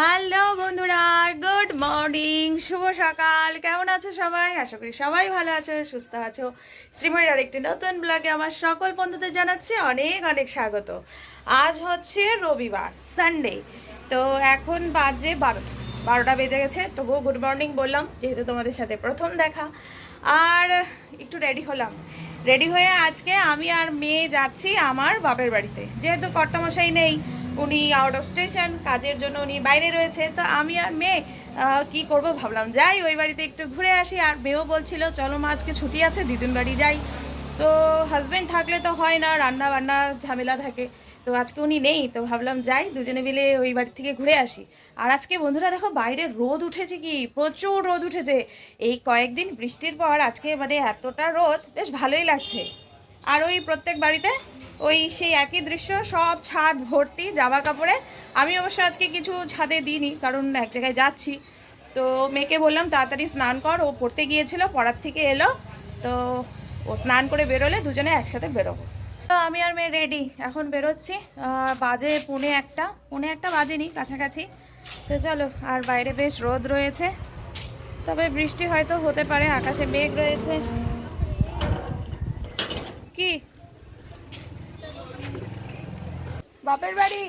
Hello বন্ধুরা, good morning, শুভ সকাল। কেমন আছো সবাই? আশা করি সবাই ভালো আছো, সুস্থ আছো। শ্রীময়ের আরেকটি নতুন ব্লগে আমার সকল বন্ধুদের জানাচ্ছি অনেক অনেক স্বাগত। আজ হচ্ছে রবিবার সানডে তো এখন বাজে বারোটা। বারোটা বেজে গেছে, তবুও গুড মর্নিং বললাম, যেহেতু তোমাদের সাথে প্রথম দেখা। আর একটু রেডি হলাম। রেডি হয়ে আজকে আমি আর মেয়ে যাচ্ছি আমার বাপের বাড়িতে। যেহেতু কর্তামশাই নেই উনি আউট অফ স্টেশন কাজের জন্য উনি বাইরে রয়েছে। তো আমি আর মেয়ে কি করব ভাবলাম। যাই, ওই বাড়িতে একটু ঘুরে আসি। আর মেয়েও বলছিল, চলো মা, আজকে ছুটি আছে, দিদুন বাড়ি যাই। তো হাজব্যান্ড থাকলে তো হয় না রান্না বান্না ঝামেলা থাকে। তো আজকে উনি নেই, তো ভাবলাম যাই, দুজনে মিলে ওই বাড়ি থেকে ঘুরে আসি। আর আজকে বন্ধুরা, দেখো, বাইরে রোদ উঠেছে কি? প্রচুর রোদ উঠেছে। এই কয়েকদিন বৃষ্টির পর আজকে মানে এতটা রোদ, বেশ ভালোই লাগছে। আর ওই প্রত্যেক বাড়িতে ওই সেই একই দৃশ্য, সব ছাদ ভর্তি জামা কাপড়ে। আমি অবশ্য আজকে কিছু ছাদে দিইনি, কারণ এক জায়গায় যাচ্ছি। তো মেয়েকে বললাম, তাড়াতাড়ি স্নান কর, ও পড়তে গিয়েছিল, পড়ার থেকে এলো। তো ও স্নান করে বেরোলে, দুজনে একসাথে বেরোবো। তো আমি আর মেয়ে রেডি এখন বেরোচ্ছি। বাজে পুনে একটা পুনে একটা বাজেনি কাছাকাছি। তো চলো, আর বাইরে বেশ রোদ রয়েছে। তবে বৃষ্টি হয়তো হতে পারে, আকাশে মেঘ রয়েছে। কি? বাপের বাড়ি?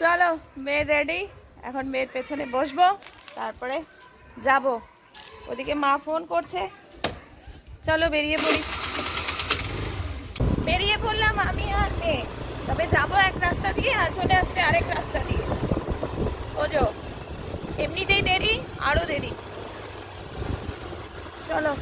চলো, মেয়ে রেডি এখন মেয়ের পেছনে বসবো, তারপরে যাব। ওদিকে মা ফোন করছে। চলো, বেরিয়ে পড়ি। বেরিয়ে পড়লাম আমি আর মেয়ে। তবে যাব এক রাস্তা দিয়ে আর চলে আসছে আরেক রাস্তা দিয়ে। ওজো, এমনিতেই দেরি আরও দেরি। চলো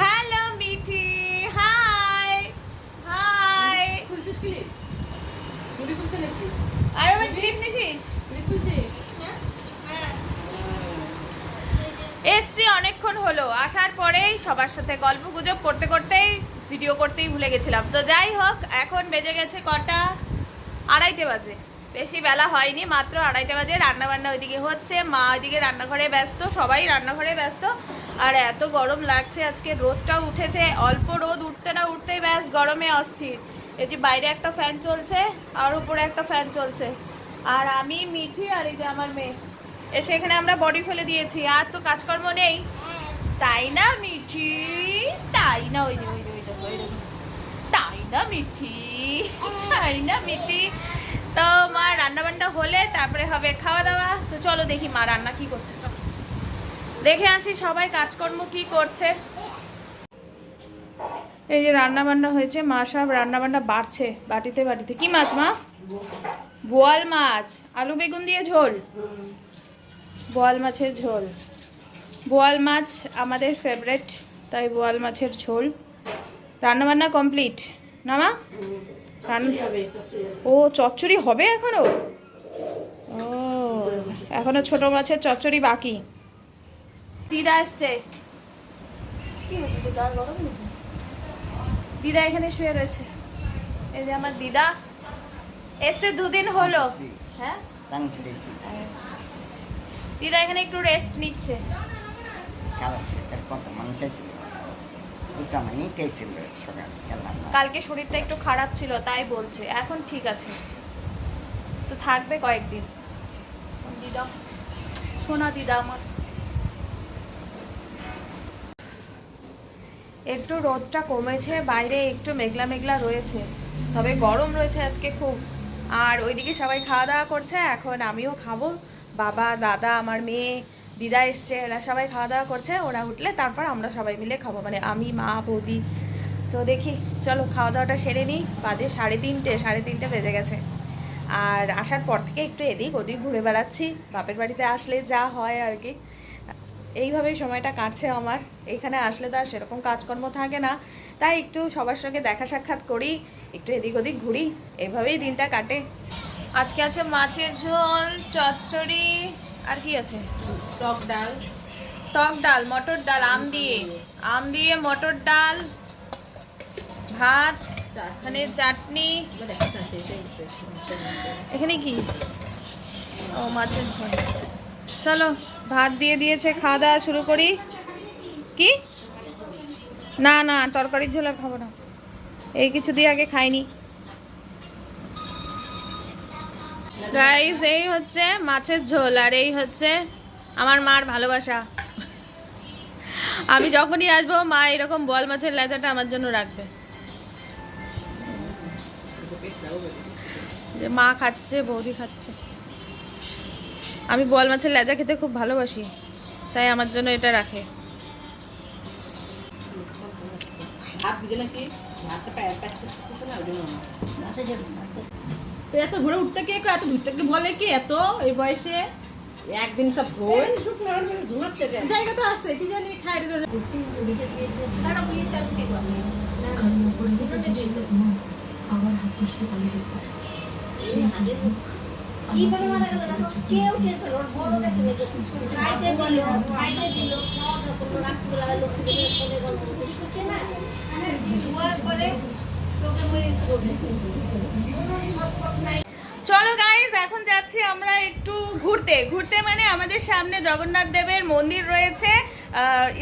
হ্যালো মিঠি হাই হাই খুলছিস কি মুড়ি খুলছে নাকি আই আমার ক্লিপ নিছিস মুড়ি খুলছিস হ্যাঁ এসছি অনেকক্ষণ হলো। আসার পরেই সবার সাথে গল্প গুজব করতে করতেই ভিডিও করতেই ভুলে গেছিলাম। তো যাই হোক, এখন বেজে গেছে কটা? আড়াইটে বাজে। বেশি বেলা হয়নি, মাত্র আড়াইটে বাজে। রান্না বান্না ওইদিকে হচ্ছে, মা ওইদিকে রান্নাঘরে ব্যস্ত, সবাই রান্নাঘরে ব্যস্ত। আর এত গরম লাগছে আজকে, রোদটাও উঠেছে। অল্প রোদ উঠতে না উঠতেই ব্যাস গরমে অস্থির। এই যে বাইরে একটা ফ্যান চলছে, আর উপরে একটা ফ্যান চলছে। আর আমি, মিঠি আর এই যে আমার মেয়ে। এসে এখানে আমরা বডি ফেলে দিয়েছি, আর তো কাজকর্ম নেই। তাই না, মিঠি? তাই না, ওই ওই ওই। তাই না, মিঠি? তাই না, মিঠি? তো মা রান্না বান্না হলে তারপরে হবে খাওয়া দাওয়া তো চলো দেখি মা রান্না কি করছে, চলো। দেখে আসি সবাই কাজকর্ম কি করছে। এই যে রান্না বান্না হয়েছে, মা সব রান্না বান্না বাড়ছে, বাটিতে বাটিতে। কি মাছ মা? বোয়াল মাছ, আলু বেগুন দিয়ে ঝোল। বোয়াল মাছের ঝোল। বোয়াল মাছ আমাদের ফেভারেট তাই বোয়াল মাছের ঝোল। রান্নাবান্না কমপ্লিট না মা? রান্না ও চচ্চড়ি হবে এখনও? ও এখনও ছোট মাছের চচ্চড়ি বাকি। দিদা এসছে। দিদা এখানে শুয়ে রয়েছে। এই যে আমার দিদা। এসছে দুদিন হলো। হ্যাঁ। দিদা এখানে একটু রেস্ট নিচ্ছে। কালকে শরীরটা একটু খারাপ ছিল তাই বলছে। এখন ঠিক আছে। তো থাকবে কয়েকদিন। দিদা সোনা দিদা আমার। একটু রোদটা কমেছে বাইরে একটু মেঘলা মেঘলা রয়েছে। তবে গরম রয়েছে আজকে খুব। আর ওইদিকে সবাই খাওয়া দাওয়া করছে এখন আমিও খাব। বাবা, দাদা, আমার মেয়ে, দিদা এসছে, এরা সবাই খাওয়া দাওয়া করছে, ওরা উঠলে তারপর আমরা সবাই মিলে খাব মানে আমি, মা, বৌদি। তো দেখি, চলো খাওয়া দাওয়াটা সেরে নিই, বাজে সাড়ে তিনটে সাড়ে তিনটে বেজে গেছে। আর আসার পর থেকে একটু এদিক ওদিক ঘুরে বেড়াচ্ছি, বাপের বাড়িতে আসলে যা হয় আর কি। এইভাবেই সময়টা কাটছে আমার, এখানে আসলে তো আর সেরকম কাজকর্ম থাকে না। তাই একটু সবার সঙ্গে দেখা সাক্ষাৎ করি, একটু এদিক ওদিক ঘুরি, এভাবেই দিনটা কাটে। আজকে আছে মাছের ঝোল চচ্চড়ি আর কি আছে? টক ডাল। টক ডাল মটর ডাল আম দিয়ে। আম দিয়ে মটর ডাল ভাত এখানে চাটনি। মানে গেছে এখানে কি? ও মাছের ঝোল। চলো ভাত দিয়ে দিয়েছে খাওয়া দাওয়া শুরু করি। কি? না না তরকারির ঝোল আর খাব না। এই কিছু দিয়ে আগে খাইনি। গাইস এই হচ্ছে মাছের ঝোল আর এই হচ্ছে আমার মার ভালোবাসা। আমি যখনই আসব মা এরকম বল মাছের লেজাটা আমার জন্য রাখবে। যে মা খাচ্ছে বৌদি খাচ্ছে। আমি বল মাছের লেজা খেতে খুব ভালোবাসি তাই আমার জন্য এটা রাখে। ভাত তো এত ভোরে উঠতে কে এত ঘুরতে কে বলে কি এত এই বয়সে? একদিন সব ভোর জায়গা তো আছে কি জানি খাই আবার হাত মুশকিল কলেজে পড়ে কীভাবে মারা গেল দেখো কেউ টের পেল ওর বড় দেখে দেখে খাইতে দিল খাইতে দিল খাওয়া করল রাত্রিবেলা লক্ষ্মী দেবের ফোনে গল্প করতে না শোয়ার পরে চলো গাইজ এখন যাচ্ছি আমরা একটু ঘুরতে। ঘুরতে মানে আমাদের সামনে জগন্নাথ দেবের মন্দির রয়েছে।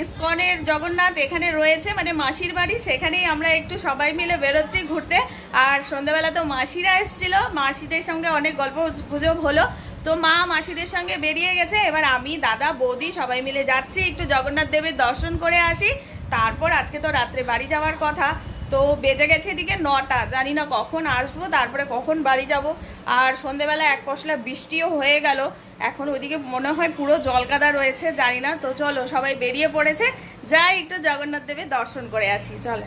ইস্কনের জগন্নাথ এখানে রয়েছে মানে মাসির বাড়ি। সেখানেই আমরা একটু সবাই মিলে বেরোচ্ছি ঘুরতে। আর সন্ধ্যাবেলা তো মাসিরা এসেছিল। মাসিদের সঙ্গে অনেক গল্প গুজব হলো। তো মা মাসিদের সঙ্গে বেরিয়ে গেছে। এবার আমি, দাদা, বৌদি সবাই মিলে যাচ্ছি। একটু জগন্নাথ দেবের দর্শন করে আসি। তারপর আজকে তো রাত্রে বাড়ি যাওয়ার কথা। তো বেজে গেছে এদিকে নটা। জানি না কখন আসব, তারপরে কখন বাড়ি যাব। আর সন্ধেবেলা এক পশলা বৃষ্টিও হয়ে গেল। এখন ওদিকে মনে হয় পুরো জলকাদা রয়েছে, জানি না। তো চলো, সবাই বেরিয়ে পড়েছে। যাই, একটু জগন্নাথ দেবের দর্শন করে আসি, চলো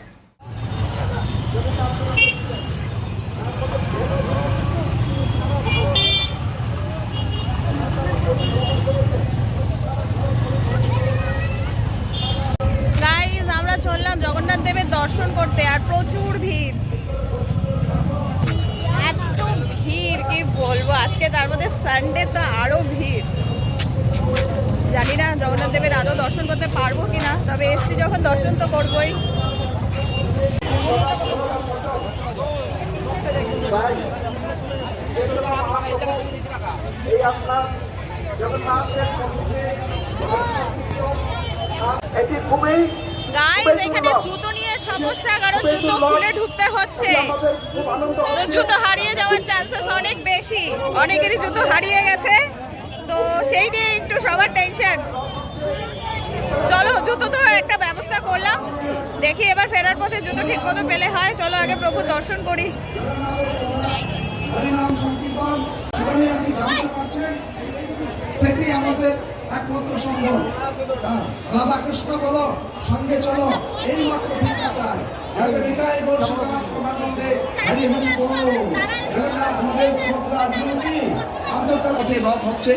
গাইজ আমরা চললাম জগন্নাথ দেবের দর্শন করতে আর প্রচুর ভিড়। এত ভিড়, কি বলব? আজকে তার মধ্যে সানডে তো আরও ভিড়। জানি না জগন্নাথ দেবের আদৌ দর্শন করতে পারব কিনা, তবে এসছি যখন দর্শন তো করবোই। এটি খুবই গাইজ এখানে জুতো নিয়ে সমস্যা কারণ জুতো খুলে ঢুকতে হচ্ছে। তো জুতো হারিয়ে যাওয়ার চান্সেস অনেক বেশি। অনেকেরই জুতো হারিয়ে গেছে। তো সেই নিয়ে একটু সবার টেনশন চলো জুতো তো একটা ব্যবস্থা করলাম। দেখি এবার ফেরার পথে জুতো ঠিক মতো পেলে হয়। চলো আগে প্রভু দর্শন করি। সেটি আমাদের একমাত্র সম্ভব। হ্যাঁ, রাধাকৃষ্ণ বলো সঙ্গে চলো এই মাত্র ভিক্ষা চাই রথ হচ্ছে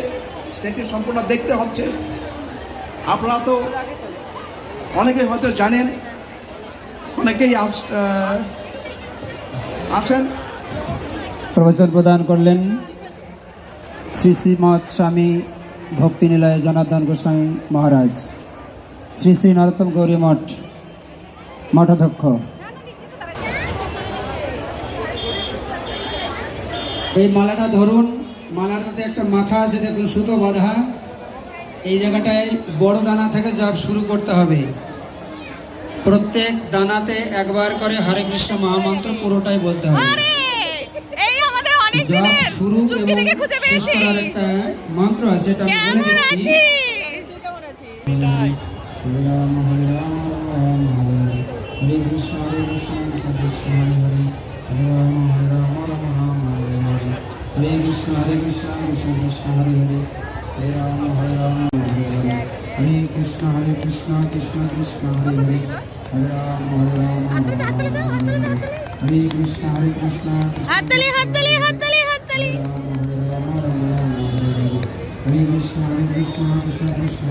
সেটি সম্পূর্ণ দেখতে হচ্ছে। আপনারা তো অনেকেই হয়তো জানেন অনেকেই আস আসেন। প্রবচন প্রদান করলেন শ্রী শ্রীমৎ স্বামী ভক্তিনিলয় জনার্দন গোস্বামী মহারাজ। শ্রী শ্রী নরোত্তম গৌরী মঠ মঠাধ্যক্ষ এই মালাটা ধরুন, মালাটাতে একটা মাথা আছে, দেখুন, সুতো বাঁধা। এই জায়গাটায় বড় দানা থেকে জপ শুরু করতে হবে। প্রত্যেক দানাতে একবার করে হরে কৃষ্ণ মহামন্ত্র পুরোটাই বলতে হবে। অনেক দিনের এবং থেকে খুঁজে পেয়েছি। মন্ত্র আছে এটা কেমন হরে রাম হরে রাম রাম হরে হরে কৃষ্ণ হরে কৃষ্ণ কৃষ্ণ হরে হরে রাম হরে রাম রাম রাম হরে হরে হরে কৃষ্ণ হরে কৃষ্ণ কৃষ্ণ কৃষ্ণ হরে হরে। হরে রাম হরে রাম হরে হরে হরে কৃষ্ণ হরে কৃষ্ণ কৃষ্ণ কৃষ্ণ হরে হরে হরে রাম হরে রাম হরে হরে হরে কৃষ্ণ হরে কৃষ্ণ। হাততালি হাততালি হাততালি হাততালি। হরে কৃষ্ণ হরে কৃষ্ণ কৃষ্ণ কৃষ্ণ।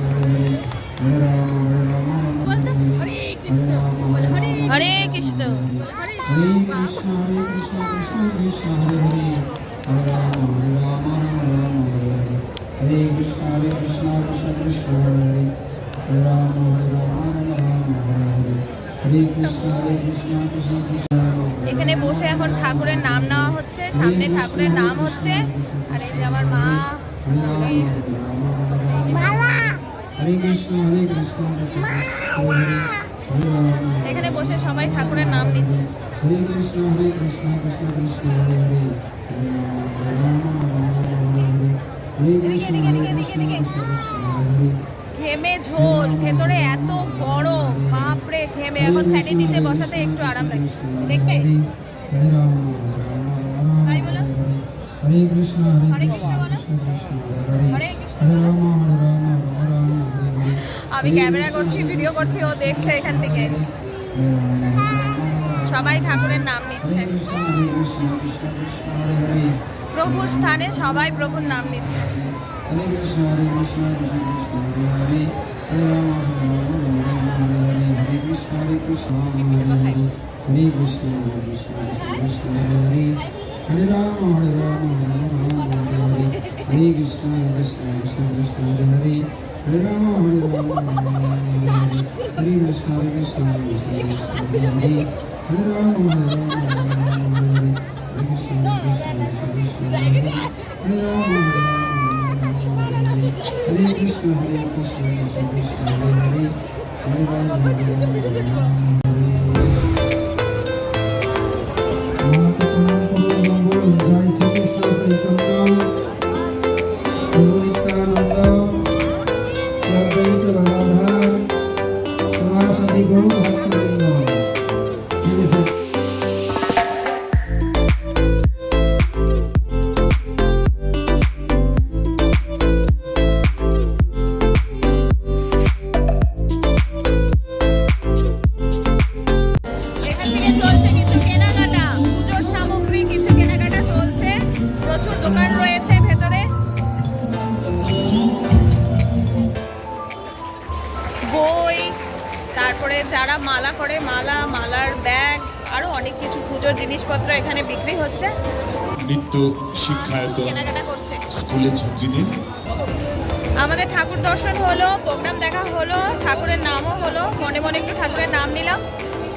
এখানে বসে এখন ঠাকুরের নাম নেওয়া হচ্ছে, সামনে ঠাকুরের নাম হচ্ছে, আর এই যে আমার মা, এখানে বসে সবাই ঠাকুরের নাম হরে ঘেমে ঝোল, ভেতরে এত গরম, বাপরে। এখন ফ্যানের নিচে বসাতে একটু আরাম লাগছে দেখবে? হাই বলো। হরে কৃষ্ণ হরে কৃষ্ণ হরে কৃষ্ণ। হরে রাম হরে রাম রাম রাম আমি ক্যামেরা করছি ভিডিও করছি ও দেখছে এখান থেকে। সবাই ঠাকুরের নাম নিচ্ছে। প্রভুর স্থানে সবাই প্রভুর নাম নিচ্ছে। হরে কৃষ্ণ হরে কৃষ্ণ কৃষ্ণ কৃষ্ণ হরে হরে। হরে রাম হরে Ram. Krishna, Hare Krishna, Krishna Krishna, Hare Hare Rama, Hare Rama, Rama Rama, Hare Hare Krishna, Krishna Krishna, Krishna Hare Krishna, Krishna Krishna, Krishna Hare. Hare Rama, Hare Rama, Hare Krishna Rama, Hare Krishna, Hare Krishna, Krishna অনেক কিছু পুজোর জিনিসপত্র এখানে বিক্রি হচ্ছে। নিত্য শিক্ষায়তন স্কুলে ছাত্রীদের আমাদের ঠাকুর দর্শন হলো প্রোগ্রাম দেখা হলো ঠাকুরের নামও হলো। মনে মনে একটু ঠাকুরের নাম নিলাম।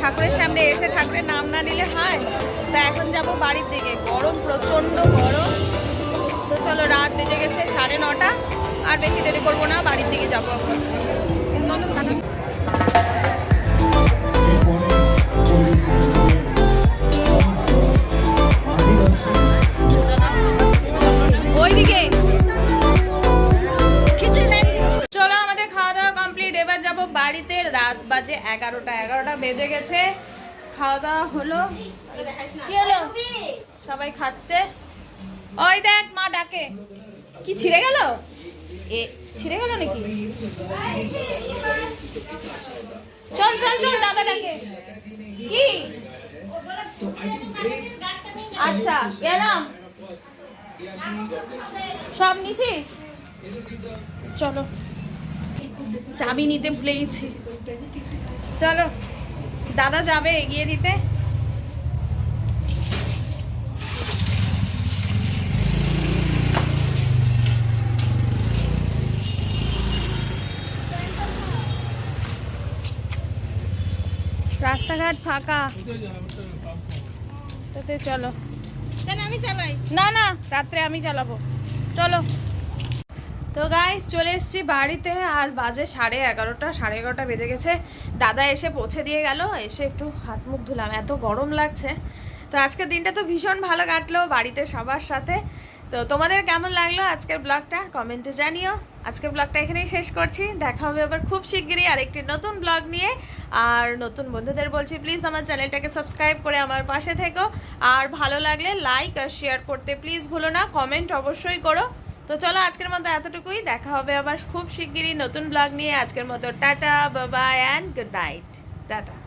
ঠাকুরের সামনে এসে ঠাকুরের নাম না নিলে হয়? তা এখন যাব বাড়ির দিকে। গরম প্রচণ্ড গরম। তো চলো রাত বেজে গেছে সাড়ে নটা। আর বেশি দেরি করব না বাড়ির দিকে যাব। এগারোটা এগারোটা বেজে গেছে। খাওয়া দাওয়া হলো। কি হলো? সবাই খাচ্ছে। ওই দেখ, মা ডাকে। কি, ছিঁড়ে গেল? এ, ছিঁড়ে গেল নাকি? চল চল চল, দাদা ডাকে। কি? আচ্ছা গেলাম। সব নিছিস? চলো। চাবি নিতে ভুলে গেছি। চলো দাদা যাবে এগিয়ে দিতে। রাস্তাঘাট ফাঁকা। তাতে চলো। আমি চালাই? না না রাত্রে আমি চালাবো। চলো। তো গাইস চলে এসেছি বাড়িতে, আর বাজে সাড়ে এগারোটা সাড়ে এগারোটা বেজে গেছে। দাদা এসে পৌঁছে দিয়ে গেল, এসে একটু হাত মুখ ধুলাম, এত গরম লাগছে। তো আজকের দিনটা তো ভীষণ ভালো কাটলো বাড়িতে সবার সাথে। তো তোমাদের কেমন লাগল আজকের ব্লগটা কমেন্টে জানিও। আজকের ব্লগটা এখানেই শেষ করছি। দেখা হবে আবার খুব শিগগিরই আরেকটি নতুন ব্লগ নিয়ে। আর নতুন বন্ধুদের বলছি প্লিজ আমার চ্যানেলটাকে সাবস্ক্রাইব করে আমার পাশে থেকো। আর ভালো লাগলে লাইক আর শেয়ার করতে প্লিজ ভুলো না। কমেন্ট অবশ্যই করো। তো চলো আজকের মতো এতটুকুই। দেখা হবে আবার খুব শিগগিরই নতুন ব্লগ নিয়ে। আজকের মতো টাটা বাবা অ্যান্ড গুড নাইট টাটা।